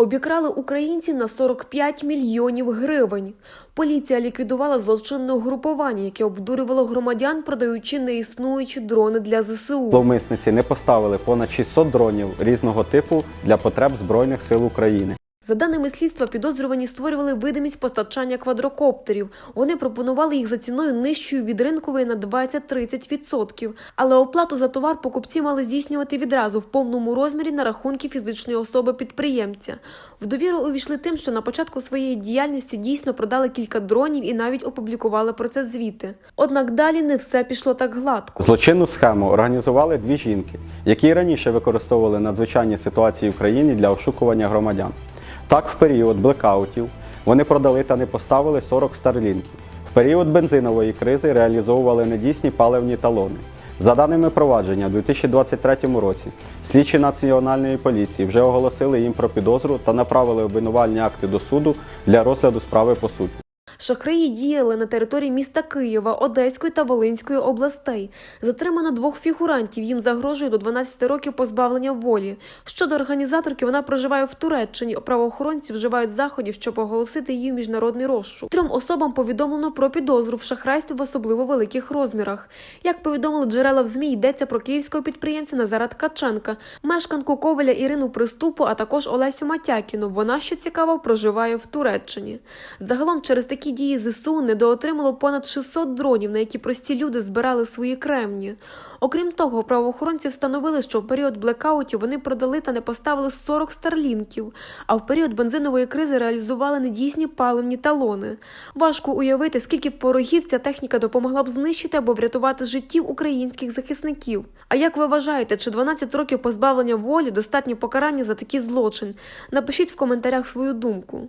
Обікрали українці на 45 мільйонів гривень. Поліція ліквідувала злочинне угрупування, яке обдурювало громадян, продаючи неіснуючі дрони для ЗСУ. Зловмисниці не поставили понад 600 дронів різного типу для потреб Збройних сил України. За даними слідства, підозрювані створювали видимість постачання квадрокоптерів. Вони пропонували їх за ціною нижчою від ринкової на 20-30%. Але оплату за товар покупці мали здійснювати відразу в повному розмірі на рахунки фізичної особи підприємця. В довіру увійшли тим, що на початку своєї діяльності дійсно продали кілька дронів і навіть опублікували про це звіти. Однак далі не все пішло так гладко. Злочинну схему організували дві жінки, які раніше використовували надзвичайні ситуації в країні для ошукування громадян. Так, в період блекаутів вони продали та не поставили 40 старлінків. В період бензинової кризи реалізовували недійсні паливні талони. За даними провадження, у 2023 році слідчі Національної поліції вже оголосили їм про підозру та направили обвинувальні акти до суду для розгляду справи по суті. Шахраї діяли на території міста Києва, Одеської та Волинської областей. Затримано двох фігурантів. Їм загрожує до 12 років позбавлення волі. Щодо організаторки, вона проживає в Туреччині. Правоохоронці вживають заходів, щоб оголосити її в міжнародний розшук. Трьом особам повідомлено про підозру в шахрайстві в особливо великих розмірах. Як повідомили джерела в ЗМІ, йдеться про київського підприємця Назара Ткаченка, мешканку Коваля Ірину Приступу, а також Олесю Матякіну. Вона, що цікаво, проживає в Туреччині. Загалом через такі дії ЗСУ недоотримало понад 600 дронів, на які прості люди збирали свої кремні. Окрім того, правоохоронці встановили, що в період блекаутів вони продали та не поставили 40 старлінків, а в період бензинової кризи реалізували недійсні паливні талони. Важко уявити, скільки порогів ця техніка допомогла б знищити або врятувати життів українських захисників. А як ви вважаєте, чи 12 років позбавлення волі достатнє покарання за такий злочин? Напишіть в коментарях свою думку.